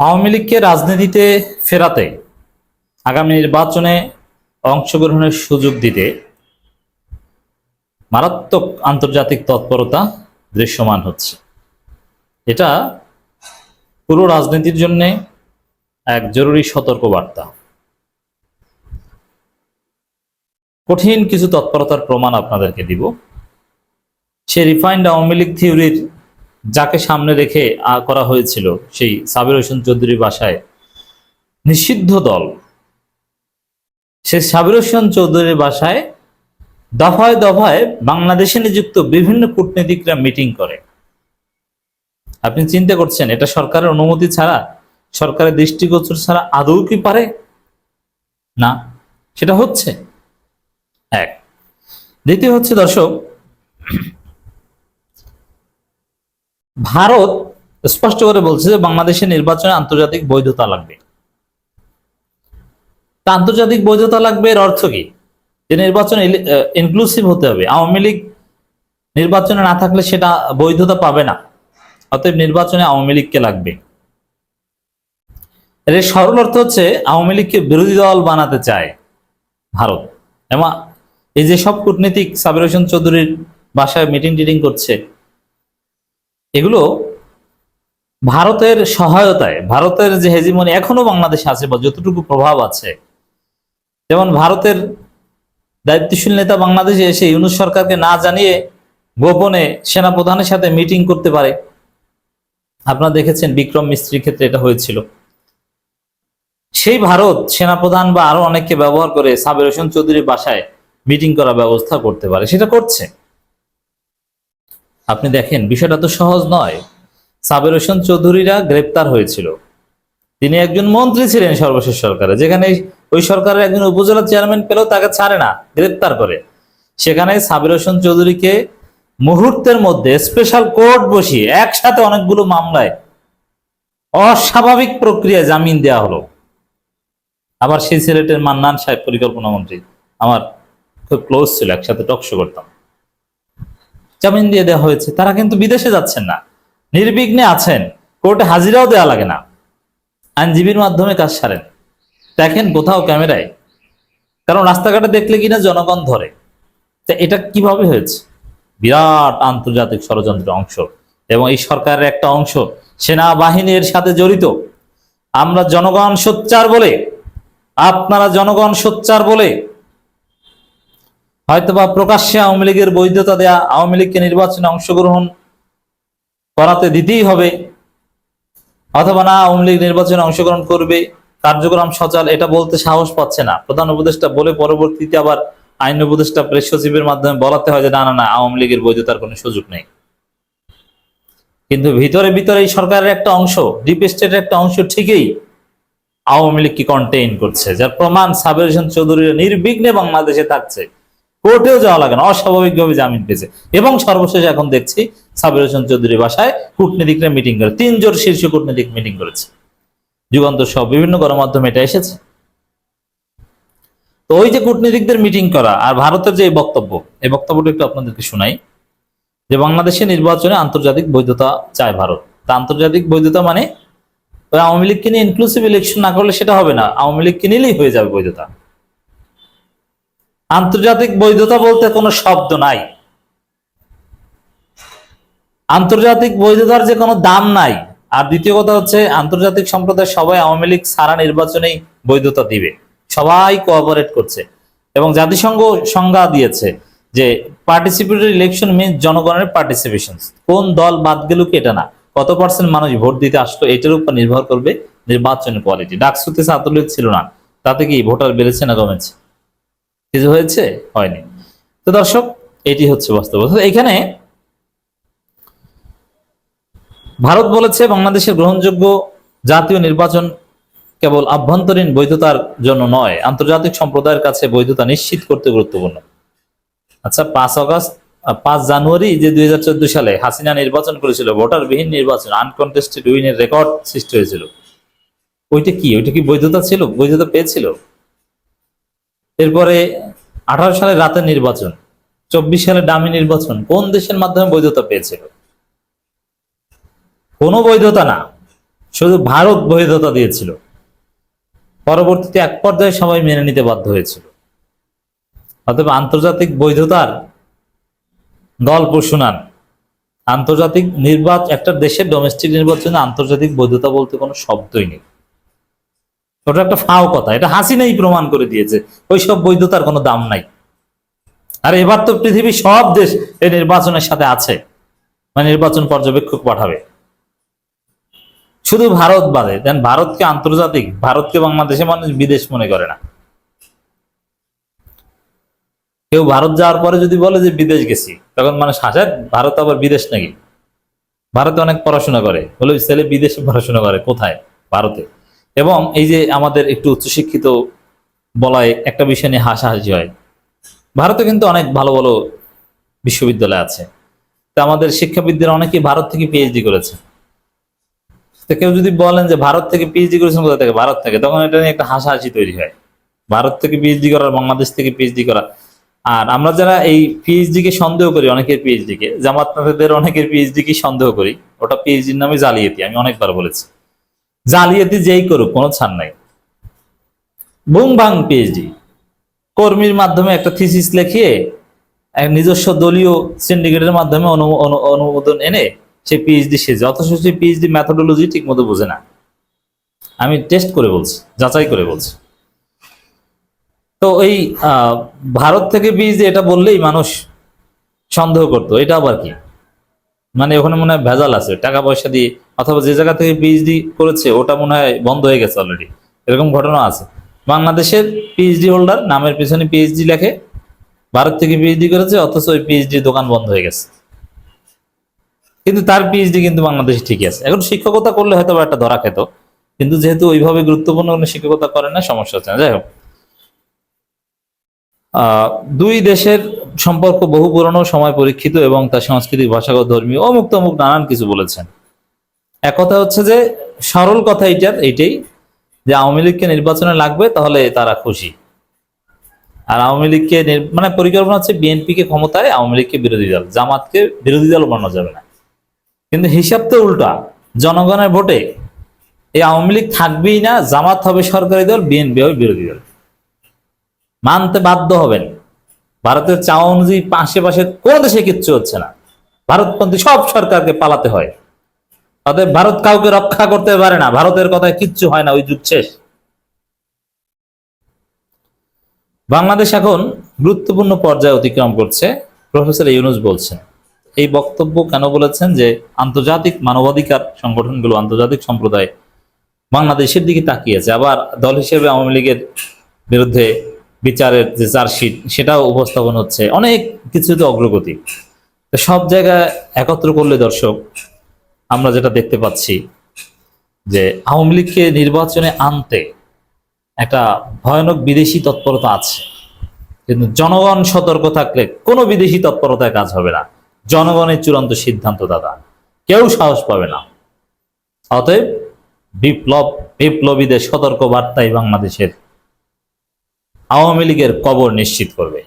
আওয়ামী লীগকে রাজনীতিতে ফেরাতে আগামী নির্বাচনে অংশগ্রহণের সুযোগ দিতে মারাত্মক আন্তর্জাতিক তৎপরতা দৃশ্যমান হচ্ছে। এটা পুরো রাজনীতির জন্য এক জরুরি সতর্কবার্তা। কঠিন কিছু তৎপরতার প্রমাণ আপনাদেরকে দিব। সে রিফাইন্ড আওয়ামী লীগ থিওরির যাকে সামনে রেখে করা হয়েছিল সেই সাবির হোসেন চৌধুরীর বাসায় নিষিদ্ধ দল। সে সাবির হোসেন চৌধুরীর বাসায় দফায় দফায় বাংলাদেশে নিযুক্ত বিভিন্ন কূটনীতিকরা মিটিং করে। আপনি চিন্তা করছেন, এটা সরকারের অনুমতি ছাড়া, সরকারের দৃষ্টিগোচর ছাড়া আদৌ কি পারে? না, সেটা হচ্ছে। এক। দ্বিতীয় হচ্ছে, দর্শক ভারত স্পষ্ট করে বলছে যে বাংলাদেশের নির্বাচনে আন্তর্জাতিক বৈধতা লাগবে। তা আন্তর্জাতিক বৈধতা লাগবে এর অর্থ কি? যে নির্বাচন ইনক্লুসিভ হতে হবে। আওয়ামী লীগ নির্বাচনে না থাকলে সেটা বৈধতা পাবে না। অতএব নির্বাচনে আওয়ামী লীগকে লাগবে। এর সরল অর্থ হচ্ছে আওয়ামী লীগকে বিরোধী দল বানাতে চায় ভারত। এবং এই যে সব কূটনীতিক সাবির হোসেন চৌধুরীর বাসায় মিটিং টিটিং করছে এগুলো ভারতের সহায়তায়, ভারতের যে হেজিমনি এখনও বাংলাদেশে আছে বা যতটুকু প্রভাব আছে, যেমন ভারতের দায়িত্বশীল নেতা বাংলাদেশে এসে ইউনুস সরকারকে না জানিয়ে গোপনে সেনাপ্রধানের সাথে মিটিং করতে পারে। আপনারা দেখেছেন বিক্রম মিস্ত্রির ক্ষেত্রে এটা হয়েছিল। সেই ভারত সেনাপ্রধান বা আরও অনেককে ব্যবহার করে সাবির হোসেন চৌধুরীর বাসায় মিটিং করার ব্যবস্থা করতে পারে। সেটা করছে। আপনি দেখেন, বিষয়টা তো সহজ নয়। সাবের হোসেন চৌধুরীরা গ্রেপ্তার হয়েছিল। তিনি একজন মন্ত্রী ছিলেন সর্বশেষ সরকারে, যেখানে ওই সরকারের একজন উপজেলা চেয়ারম্যান পেলেও তাকে ছাড়ে না, গ্রেপ্তার করে। সেখানে সাবির হোসেন চৌধুরীকে মুহূর্তের মধ্যে স্পেশাল কোর্ট বসিয়ে একসাথে অনেকগুলো মামলায় অস্বাভাবিক প্রক্রিয়ায় জামিন দেওয়া হলো। আবার সেই সিলেটের মান্নান সাহেব, পরিকল্পনা মন্ত্রী, আমার খুব ক্লোজ ছিল, একসাথে টকশো করতাম। জামিন দিয়ে দেওয়া হয়েছে, তারা কিন্তু বিদেশে যাচ্ছেন না। নির্বিঘ্নে আছেন, কোর্টে হাজিরাও দেওয়া লাগে না। আইনজীবীর মাধ্যমে কাজ সারেন। দেখেন কোথাও ক্যামেরায়। কারণ রাস্তাঘাটে দেখলে কিনা জনগণ ধরে। তা এটা কীভাবে হয়েছে? বিরাট আন্তর্জাতিক ষড়যন্ত্রের অংশ। এবং এই সরকারের একটা অংশ, সেনাবাহিনীর সাথে জড়িত। আমরা জনগণ সোচ্চার বলে, আপনারা জনগণ সোচ্চার বলে হয়তোবা প্রকাশ্যে আওয়ামী লীগের বৈধতা দেয়া আওয়ামী লীগকে নির্বাচনে অংশগ্রহণ করাতে দিতেই হবে, অথবা না আওয়ামী লীগ নির্বাচনে অংশগ্রহণ করবে, কার্যক্রম সচল, এটা বলতে সাহস পাচ্ছে না। প্রধান উপদেষ্টা বলে পরবর্তীতে আবার আইন উপদেষ্টা, প্রেস সচিবের মাধ্যমে বলাতে হয় যে, না না না, আওয়ামী লীগের বৈধতার কোনো সুযোগ নেই। কিন্তু ভিতরে ভিতরে এই সরকারের একটা অংশ, ডিপ স্টেটের একটা অংশ ঠিকই আওয়ামী লীগকে কন্টেইন করছে, যার প্রমাণ সাবের চৌধুরীর নির্বিঘ্নে বাংলাদেশে থাকছে। কোর্টেও যাওয়া লাগে না, অস্বাভাবিকভাবে জামিন পেয়েছে। এবং সর্বশেষ এখন দেখছি সাবির হোসেন চৌধুরী বাসায় কূটনীতিকরা মিটিং করে, তিনজন শীর্ষ কূটনীতিক মিটিং করেছে। যুগান্তর সহ বিভিন্ন গণমাধ্যমে এটা এসেছে। তো ওই যে কূটনীতিকদের মিটিং করা আর ভারতের যে বক্তব্য, এই বক্তব্যটা একটু আপনাদেরকে শোনাই। যে বাংলাদেশে নির্বাচনে আন্তর্জাতিক বৈধতা চায় ভারত। তা আন্তর্জাতিক বৈধতা মানে আওয়ামী লীগকে নিয়ে ইনক্লুসিভ ইলেকশন না করলে সেটা হবে না। আওয়ামী লীগকে নিলেই হয়ে যাবে বৈধতা। আন্তর্জাতিক বৈধতা বলতে কোনো শব্দ নাই। আন্তর্জাতিক বৈধতার যে কোনো দাম নাই। আর দ্বিতীয় কথা হচ্ছে, আন্তর্জাতিক সম্প্রদায় সবাই আওয়ামী লীগ সারা নির্বাচনেই বৈধতা দিবে। সবাই কোঅপারেট করছে। এবং জাতিসংঘ সংজ্ঞা দিয়েছে যে পার্টিসিপেটরি ইলেকশন মিন জনগণের পার্টিসিপেশন কোন দল বাদ গেল কি এটা না। কত পার্সেন্ট মানুষ ভোট দিতে আসলো এটার উপর নির্ভর করবে নির্বাচনের কোয়ালিটি ডাকসুতে ছাত্রলীগ ছিল না। তাতে কি ভোটার বেড়েছে না কমেছে? কিছু হয়েছে? হয়নি। তো দর্শক, এটি হচ্ছে বাস্তবতা এখানে ভারত বলেছে বাংলাদেশের গ্রহণযোগ্য জাতীয় নির্বাচন কেবল আভ্যন্তরীণ বৈধতার জন্য নয়, আন্তর্জাতিক সম্প্রদায়ের কাছে বৈধতা নিশ্চিত করতে গুরুত্বপূর্ণ। আচ্ছা পাঁচ অগস্ট পাঁচ জানুয়ারি যে দুই হাজার চোদ্দ সালে হাসিনা নির্বাচন করেছিল, ভোটারবিহীন নির্বাচন, আনকন্টেস্টেড উইনের রেকর্ড সৃষ্টি হয়েছিল। ওইটা কি? ওইটা কি বৈধতা ছিল? বৈধতা পেয়েছিল? এরপরে আঠারো সালে রাতের নির্বাচন, চব্বিশ সালে ডামি নির্বাচন, কোন দেশের মাধ্যমে বৈধতা পেয়েছিল? কোনো বৈধতা না, শুধু ভারত বৈধতা দিয়েছিল। পরবর্তীতে এক পর্যায়ে সবাই মেনে নিতে বাধ্য হয়েছিল। অতএব আন্তর্জাতিক বৈধতার গল্প শুনান আন্তর্জাতিক নির্বাচন একটা দেশের ডোমেস্টিক নির্বাচনে আন্তর্জাতিক বৈধতা বলতে কোনো শব্দই নেই। ওটা একটা ফাও কথা, এটা হাসিনাই প্রমাণ করে দিয়েছে ওই সব বৈধতার কোনো দাম নাই। আর এবার তো পৃথিবীর সব দেশ এই নির্বাচনের সাথে আছে মানে নির্বাচন পর্যবেক্ষক পাঠাবে। শুধু ভারত বাদে, দেন ভারতকে আন্তর্জাতিক, ভারতকে বাংলাদেশে মানুষ বিদেশ মনে করে না। কেউ ভারত যাওয়ার পরে যদি বলে যে বিদেশ গেছি, তখন মানুষ হাসে ভারত আবার বিদেশ নাকি? ভারতে অনেক পড়াশোনা করে, বলে ছেলে বিদেশে পড়াশোনা করে, কোথায়? ভারতে। এবং এই যে আমাদের একটু উচ্চশিক্ষিত বলায় একটা বিষয় নিয়ে হাসাহাসি হয়। ভারতে কিন্তু অনেক ভালো ভালো বিশ্ববিদ্যালয় আছে। তা আমাদের শিক্ষাবিদদের অনেকেই ভারত থেকে পিএইচডি করেছে। তো কেউ যদি বলেন যে ভারত থেকে পিএইচডি করেছেন, কোথা থেকে? ভারত থেকে। তখন এটা নিয়ে একটা হাসাহাসি তৈরি হয়। ভারত থেকে পিএইচডি করা বাংলাদেশ থেকে পিএইচডি করা। আর আমরা যারা এই পিএইচডি কে সন্দেহ করি, অনেকের পিএইচডি কে জামাতনাথদের অনেকের পিএইচডি কে সন্দেহ করি। ওটা পিএইচডির নামে জালিয়াতি, আমি অনেকবার বলেছি। জালিয়াতি যেই করুক, কোনো ছাড় নাই। বুং ভাং পিএইচডি কর্মীর মাধ্যমে একটা থিসিস লেখিয়ে এক নিজস্ব দলীয় সিন্ডিকেটের মাধ্যমে অনু- অনু- অনুমোদন এনে সে পিএইচডি সে অথচ সে পিএইচডি ম্যাথোডোলজি ঠিকমতো বোঝে না। আমি টেস্ট করে বলছি, যাচাই করে বলছি। তো এই ভারত থেকে পিএইচডি এটা বললেই মানুষ সন্দেহ করতো, এটা আবার কি? মানে ওখানে মনে হয় ভেজাল আছে, টাকা পয়সা দিয়ে অথবা যে জায়গা থেকে পিএইচডি করেছে, ওটা মনে হয় বন্ধ হয়ে গেছে অলরেডি এরকম ঘটনা আছে। বাংলাদেশের পিএইচডি হোল্ডার নামের পিছনে পিএইচডি লেখে, ভারত থেকে পিএইচডি করেছে, অথচ ওই পিএইচডি দোকান বন্ধ হয়ে গেছে। কিন্তু তার পিএইচডি কিন্তু বাংলাদেশে ঠিকই আছে। এখন শিক্ষকতা করলে হয়তো একটা ধরা খেত, কিন্তু যেহেতু ওইভাবে গুরুত্বপূর্ণ কোনো শিক্ষকতা করে না, সমস্যা হচ্ছে না। যাই হোক। দুই দেশের সম্পর্ক বহু পুরনো, সময় পরীক্ষিত এবং তার সাংস্কৃতিক, ভাষাগত, ধর্মীয়, অমুক তমুক নানান কিছু বলেছেন। এক কথা হচ্ছে যে, সরল কথা এইটার, এইটাই, যে আওয়ামী লীগকে নির্বাচনে লাগবে তাহলে তারা খুশি। আর আওয়ামী লীগকে মানে পরিকল্পনা হচ্ছে বিএনপি কে ক্ষমতায় আওয়ামী লীগকে বিরোধী দল, জামাতকে বিরোধী দল বানানো যাবে না। কিন্তু হিসাব তো উল্টা, জনগণের ভোটে এই আওয়ামী লীগ থাকবেই না, জামাত হবে সরকারি দল, বিএনপি হবে বিরোধী দল। মানতে বাধ্য হবেন। ভারতের চাওয়া অনুযায়ী পাশে পাশে কোন দেশে কিচ্ছু হচ্ছে না। ভারতপন্থী সব সরকারকে পালাতে হয়। অতএব ভারত কাউকে রক্ষা করতে পারে না। ভারতের কথায় কিচ্ছু হয় না, ওই যুগ শেষ। বাংলাদেশ এখন গুরুত্বপূর্ণ পর্যায়ে অতিক্রম করছে। প্রফেসর ইউনুস বলছেন, এই বক্তব্য কেন বলেছেন যে আন্তর্জাতিক মানবাধিকার সংগঠনগুলো, আন্তর্জাতিক সম্প্রদায় বাংলাদেশের দিকে তাকিয়েছে। আবার দল হিসেবে আওয়ামী লীগের বিরুদ্ধে বিচারের যে চার্জশিট, সেটাও উপস্থাপন হচ্ছে। অনেক অগ্রগতি। তো সব জায়গায় একত্র করলে দর্শক আমরা যেটা দেখতে পাচ্ছি যে আওয়ামী লীগকে নির্বাচনে আনতে একটা ভয়ানক বিদেশি তৎপরতা আছে। কিন্তু জনগণ সতর্ক থাকলে কোনো বিদেশি তৎপরতায় কাজ হবে না। জনগণের চূড়ান্ত সিদ্ধান্ত, দাদা। কেউ সাহস পাবে না। অতএব বিপ্লব, বিপ্লবীদের সতর্ক বার্তাই বাংলাদেশের আওয়ামী লীগের কবর নিশ্চিত করবে।